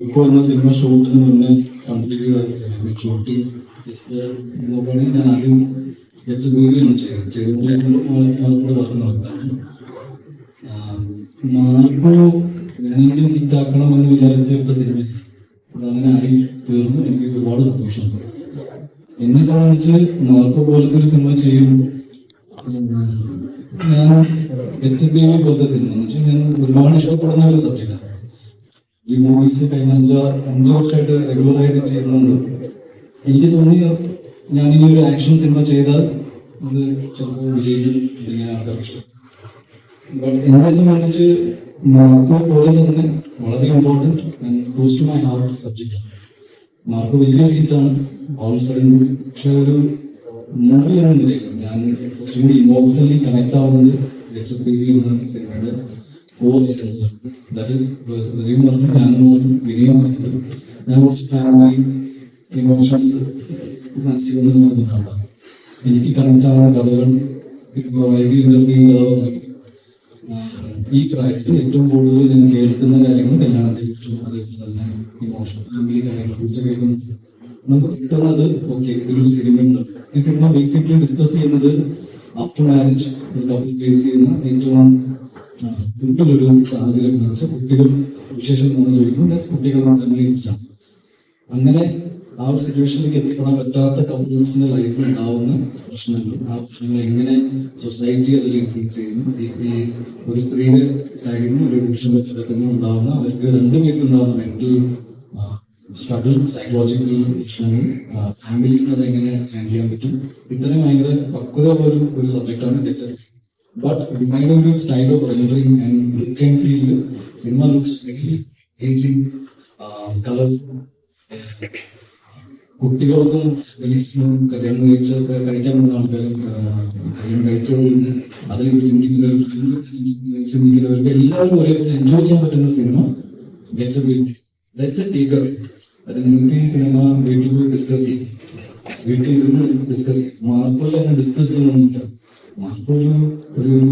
ഇപ്പോൾ എന്ന സിനിമ ഷൂട്ടിന് മുന്നേ കംപ്ലീറ്റ് ചെയ്ത സിനിമ ഷൂട്ടിംഗ് നോക്കുകയാണെങ്കിൽ ഞാൻ ആദ്യം എച്ച് ബിയിലാണ് ചെയ്തത്. ചെയ്തുകൊണ്ടിരിക്കുമ്പോൾ വർക്ക് നടക്കുന്നത് മാർക്കോ ഞാനെങ്കിലും ഹിറ്റാക്കണം എന്ന് വിചാരിച്ച സിനിമ അതങ്ങനെ ആയി തീർന്നു. എനിക്ക് ഒരുപാട് സന്തോഷമുണ്ട്. എന്നെ സംബന്ധിച്ച് മാർക്കോ പോലത്തെ ഒരു സിനിമ ചെയ്യുമ്പോൾ ഞാൻ എക്സ് ബി പോലത്തെ സിനിമ എന്ന് വെച്ചാൽ ഞാൻ ഒരുപാട് ഇഷ്ടപ്പെടുന്ന ഒരു സബ്ജക്റ്റാണ് ഈ മൂവീസ് കഴിഞ്ഞ അഞ്ചോ അഞ്ചു വർഷമായിട്ട് റെഗുലർ ആയിട്ട് ചെയ്യുന്നുണ്ട്. എനിക്ക് തോന്നി ഞാൻ ഇനി ഒരു ആക്ഷൻ സിനിമ ചെയ്താൽ അത് ചിലപ്പോൾ വിജയിക്കും അല്ലെങ്കിൽ ആൾക്കാർക്ക് ഇഷ്ടം. ബട്ട് എന്നെ സംബന്ധിച്ച് മാർക്കോ പോലെ തന്നെ വളരെ important and close to my heart സബ്ജക്റ്റാണ് മാർക്കോ വലിയ ഹിറ്റാണ് ഓൾ സഡൻ പക്ഷെ ഒരു മൂവി എന്ന നിലയിൽ ഞാൻ കുറച്ചും കൂടി ഇമോഷണലി കണക്ട് ആവുന്നത് ബേബി എന്ന സിനിമയുടെ എസൻസ് ദാറ്റ് ഈസ് സജീവ് പറഞ്ഞു ഞാനും വിനയമായിട്ട് ഞാൻ കുറച്ച് ഫാമിലി ഇമോഷൻസ് മനസ്സിൽ നിന്നുകൊണ്ടാണ് എനിക്ക് കണക്ട് ആവുന്ന കഥകൾ ഇപ്പോൾ വൈകി ഈ കഥ പറഞ്ഞു ഈ പ്രായത്തിൽ ഏറ്റവും കൂടുതൽ ഞാൻ കേൾക്കുന്ന കാര്യങ്ങൾ കല്യാണത്തെ കുറിച്ചും അതേപോലെ തന്നെ ഇമോഷൻ ഫാമിലി കാര്യങ്ങളെ കുറിച്ച് കേൾക്കുന്നു നമുക്ക് കിട്ടുന്നത് ഓക്കെ ഇതിലൊരു സിനിമ ഉണ്ട്. ഈ സിനിമ ബേസിക്കലി ഡിസ്കസ് ചെയ്യുന്നത് ആഫ്റ്റർ മാരേജ് കപ്പിൾ ഫേസ് ചെയ്യുന്ന ഏറ്റവും കുട്ടികളൊരു സാഹചര്യം വെച്ചാൽ കുട്ടികൾ വിശേഷം എന്ന് ചോദിക്കുമ്പോൾ കുട്ടികളുടെ ഫാമിലിയെ കുറിച്ചാണ് അങ്ങനെ ആ ഒരു സിറ്റുവേഷനിലേക്ക് എത്തിപ്പെടാൻ പറ്റാത്ത കപ്പിൾസിന്റെ ലൈഫിൽ ഉണ്ടാവുന്ന പ്രശ്നങ്ങൾ ആ പ്രശ്നങ്ങൾ എങ്ങനെ സൊസൈറ്റി അതിൽ ഇൻഫ്ലുവൻസ് ചെയ്യുന്നു? ഈ- ഈ ഒരു സ്ത്രീയുടെ സൈഡിൽ നിന്ന് ഒരു പുരുഷന്റെ പറ്റാത്ത ഉണ്ടാവുന്ന അവർക്ക് രണ്ടു പേർക്കും ഉണ്ടാവുന്ന മെന്റൽ സ്ട്രഗിൾ സൈക്കോളജിക്കൽ പ്രശ്നങ്ങൾ ഫാമിലീസിന് അത് എങ്ങനെ ഹാൻഡിൽ ചെയ്യാൻ പറ്റും? ഇത്രയും ഭയങ്കര പക്വതയുള്ള ഒരു ഒരു സബ്ജക്റ്റാണ് എക്സെപ്റ്റ് ബട്ട് ഡിമൈഡ് ഒരു style of rendering and look and feel cinema looks very ageing colourful കുട്ടികൾക്കും ഫാമിലീസിനും കല്യാണം കഴിച്ച കഴിക്കാൻ പോകുന്ന ആൾക്കാരും കല്യാണം കഴിച്ചവരും അതിലേക്ക് ചിന്തിക്കുന്നവരും ചിന്തിക്കുന്നവർക്ക് എല്ലാവർക്കും ഒരേപോലെ എൻജോയ് ചെയ്യാൻ പറ്റുന്ന cinema gets a that's a taker അത് നിങ്ങൾക്ക് ഈ സിനിമ വീട്ടിൽ പോയി ഡിസ്കസ് ചെയ്യും. വീട്ടിൽ ഇരുന്ന് ഡിസ്കസ് ചെയ്യും. അങ്ങനെ ഡിസ്കസ് ചെയ്യണമെന്നില്ല മാർക്കോ ഒരു ഒരു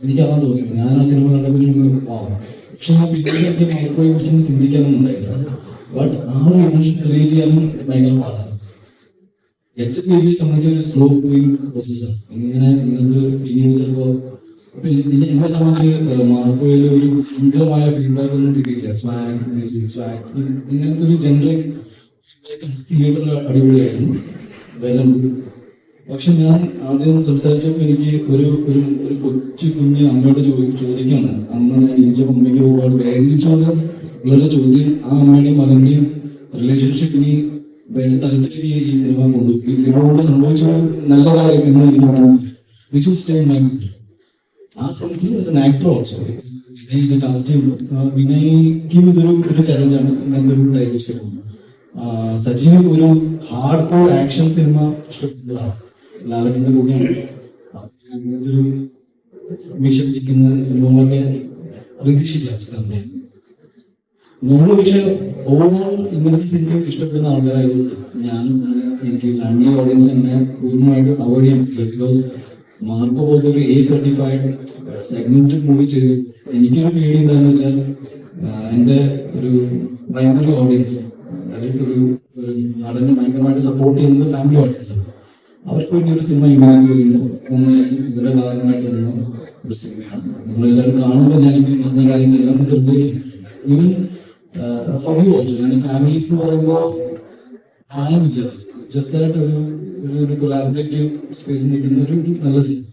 എനിക്കതാണ് തോന്നിയത് ഞാൻ ആ സിനിമ കണ്ടപ്പോൾ പാവം പക്ഷെ ഞാൻ പിന്നീട് എനിക്ക് മാർക്കോയെ കുറിച്ചൊന്നും ചിന്തിക്കാനൊന്നും ഉണ്ടായില്ല ബട്ട് ആ ഒരു ഇമോഷൻ ക്രിയേറ്റ് ചെയ്യാനും ഭയങ്കര പാടാണ് എച്ച് പി ബി സംബന്ധിച്ച ഒരു സ്ലോ ഗോയിങ് പ്രോസസ്സാണ് ഇങ്ങനെ നിങ്ങൾക്ക് പിന്നീട് ചിലപ്പോൾ എന്നെ സംബന്ധിച്ച് മാർക്കോയിൽ ഒരു ഭയങ്കരമായ ഫീഡ്ബാക്ക് ഒന്നും കിട്ടിയില്ല സ്വാഗ് മ്യൂസിക് സ്വാഗ് ഇങ്ങനത്തെ ഒരു ജനറിക് തിയേറ്ററിൽ അടിപൊളിയായിരുന്നു. വേലമ്പൂർ പക്ഷെ ഞാൻ ആദ്യം സംസാരിച്ചപ്പോൾ എനിക്ക് ഒരു ഒരു ഒരു കൊച്ചു കുഞ്ഞ് അമ്മയോട് ചോദി ചോദിക്കാണ്. അമ്മ ഞാൻ ജനിച്ചപ്പോൾ അമ്മയ്ക്ക് ഒരുപാട് വേദനിച്ചോണ്ട് ഉള്ളൊരു ചോദ്യം. ആ അമ്മയുടെയും മകന്റെയും റിലേഷൻഷിപ്പ് ഇനി തലത്തിലേക്ക് ഈ സിനിമ കൊണ്ടു ഈ സിനിമ കൊണ്ട് സംഭവിച്ച നല്ല കാര്യം എന്ന് എനിക്ക് പറയാം ആ സെൻസിൽ ആക്ടർ ഓൾസോ വിനയ് കാസ്റ്റ് വിനയ്ക്ക് ഇതൊരു ഒരു ചലഞ്ചാണ് ഇങ്ങനത്തെ ഒരു ഓഫ് സിനിമ സജീവ് ഒരു ഹാർഡ് കോർ ആക്ഷൻ സിനിമ ഇഷ്ടപ്പെട്ടിരിക്കുന്ന സിനിമകളൊക്കെ പ്രതീക്ഷിക്കാം സാറിനെ നമ്മൾ പക്ഷെ ഓവറോൾ ഇങ്ങനത്തെ സിനിമ ഇഷ്ടപ്പെടുന്ന ആൾക്കാരായതുകൊണ്ട് ഞാനും എനിക്ക് ഫാമിലി ഓഡിയൻസ് തന്നെ പൂർണമായിട്ട് അവോയ്ഡ് ചെയ്യാൻ പറ്റില്ല. ബിക്കോസ് മാർക്കോ പോലത്തെ ഒരു എ സർട്ടിഫൈഡ് സെഗ്മെന്റ് മൂവി ചെയ്ത് എനിക്കൊരു പേടി എന്താണെന്ന് വെച്ചാൽ എന്റെ ഒരു പ്രൈമറി ഓഡിയൻസ് അതായത് ഒരു നടനെ ഭയങ്കരമായിട്ട് സപ്പോർട്ട് ചെയ്യുന്നത് ഫാമിലി ഓഡിയൻസ് അവർക്ക് വേണ്ടി ഒരു സിനിമ ഇമാജിൻ ചെയ്യുന്നു ഒന്ന് ഇവരുടെ ഭാഗമായിട്ട് വരുന്ന ഒരു സിനിമയാണ് നിങ്ങളെല്ലാവരും കാണുമ്പോൾ ഈ പറഞ്ഞ കാര്യങ്ങളെല്ലാം നിർദ്ദേശിക്കും ഈവൻ ഫോർ യു ഓൾസോ ഞാൻ ഫാമിലീസ് എന്ന് പറയുമ്പോൾ പ്രായമില്ല. ജസ്റ്റ് ആയിട്ട് ഒരു ഒരു കൊലാബറേറ്റീവ് സ്പേസിൽ നിൽക്കുന്ന ഒരു നല്ല സിനിമ